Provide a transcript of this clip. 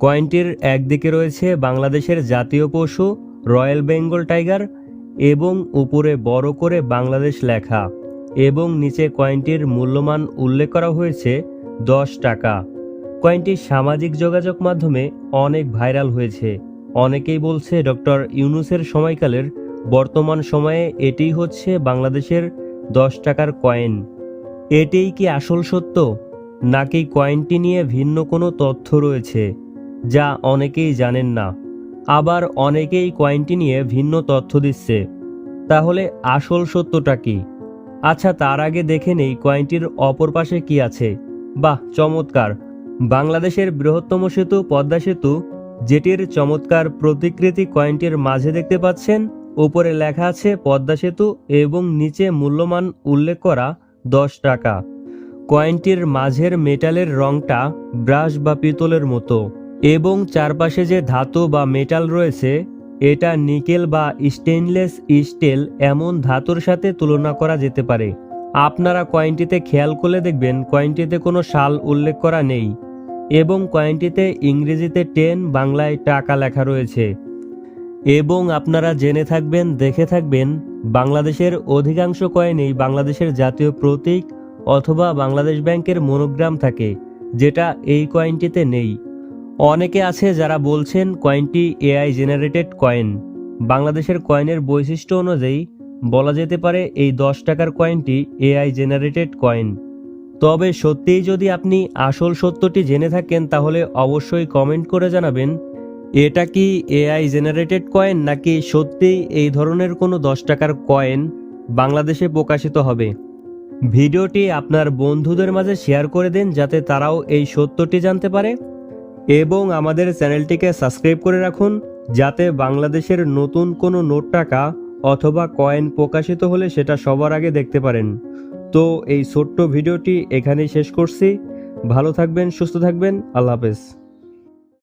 কয়েনটির একদিকে রয়েছে বাংলাদেশের জাতীয় পশু, রয়্যাল বেঙ্গল টাইগার এবং উপরে বড় করে বাংলাদেশ লেখা এবং নিচে কয়েনটির মূল্যমান উল্লেখ করা হয়েছে দশ টাকা। কয়েনটি সামাজিক যোগাযোগ মাধ্যমে অনেক ভাইরাল হয়েছে। অনেকেই বলছে ডক্টর ইউনুসের সময়কালের বর্তমান সময়ে এটিই হচ্ছে বাংলাদেশের দশ টাকার কয়েন। এটিই কি আসল সত্য? নাকি কয়েনটি নিয়ে ভিন্ন কোনো তথ্য রয়েছে, যা অনেকেই জানেন না। আবার অনেকেই কয়েনটি নিয়ে ভিন্ন তথ্য দিচ্ছে। তাহলে আসল সত্যটা কি? আচ্ছা তার আগে দেখে নেই কয়েনটির অপর পাশে কি আছে। বাহ, চমৎকার! বাংলাদেশের বৃহত্তম সেতু পদ্মা সেতু, যেটির চমৎকার প্রতিকৃতি কয়েনটির মাঝে দেখতে পাচ্ছেন, উপরে লেখা আছে পদ্মা সেতু এবং নিচে মূল্যমান উল্লেখ করা দশ টাকা। কয়েনটির মাঝের মেটালের রংটা ব্রাশ বা পিতলের মতো। এবং চারপাশে যে ধাতু বা মেটাল রয়েছে, এটা নিকেল বা স্টেনলেস স্টিল এমন ধাতুর সাথে তুলনা করা যেতে পারে। আপনারা কয়েনটিতে খেয়াল করলে দেখবেন কয়েনটিতে কোনো সাল উল্লেখ করা নেই এবং কয়েনটিতে ইংরেজিতে টেন বাংলায় টাকা লেখা রয়েছে। এবং আপনারা জেনে থাকবেন, দেখে থাকবেন, বাংলাদেশের অধিকাংশ কয়েনেই বাংলাদেশের জাতীয় প্রতীক অথবা বাংলাদেশ ব্যাংকের মনোগ্রাম থাকে, যেটা এই কয়েনটিতে নেই। অনেকে আছে যারা বলছেন কয়েনটি এআই জেনারেটেড কয়েন বাংলাদেশের কয়েনের বৈশিষ্ট্য অনুযায়ী বলা যেতে পারে এই দশ টাকার কয়েনটি এআই জেনারেটেড কয়েন তবে সত্যিই যদি আপনি আসল সত্যটি জেনে থাকেন, তাহলে অবশ্যই কমেন্ট করে জানাবেন, এটা কি এআই জেনারেটেড কয়েন নাকি সত্যিই এই ধরনের কোনো দশ টাকার কয়েন বাংলাদেশে প্রকাশিত হবে? ভিডিওটি আপনার বন্ধুদের মাঝে শেয়ার করে দিন যাতে তারাও এই সত্যটি জানতে পারে। এবং আমাদের চ্যানেলটিকে সাবস্ক্রাইব করে রাখুন যাতে বাংলাদেশের নতুন কোনো নোট টাকা অথবা কয়েন প্রকাশিত হলে সেটা সবার আগে দেখতে পারেন। তো এই ছোট্ট ভিডিওটি এখানেই শেষ করছি। ভালো থাকবেন, সুস্থ থাকবেন। আল্লাহ হাফেজ।